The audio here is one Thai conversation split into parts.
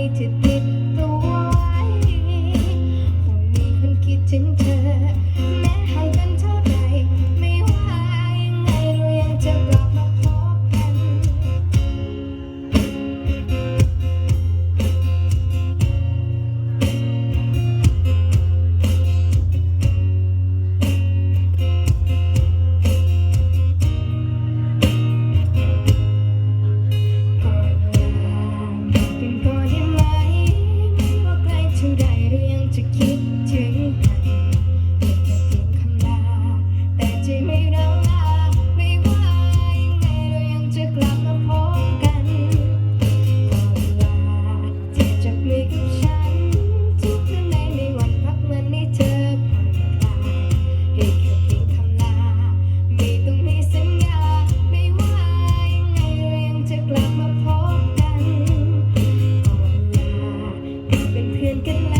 To be. thuyền kinh lanh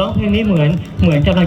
ร้องเพลงนี้เหมือนเหมือนกำลังจะ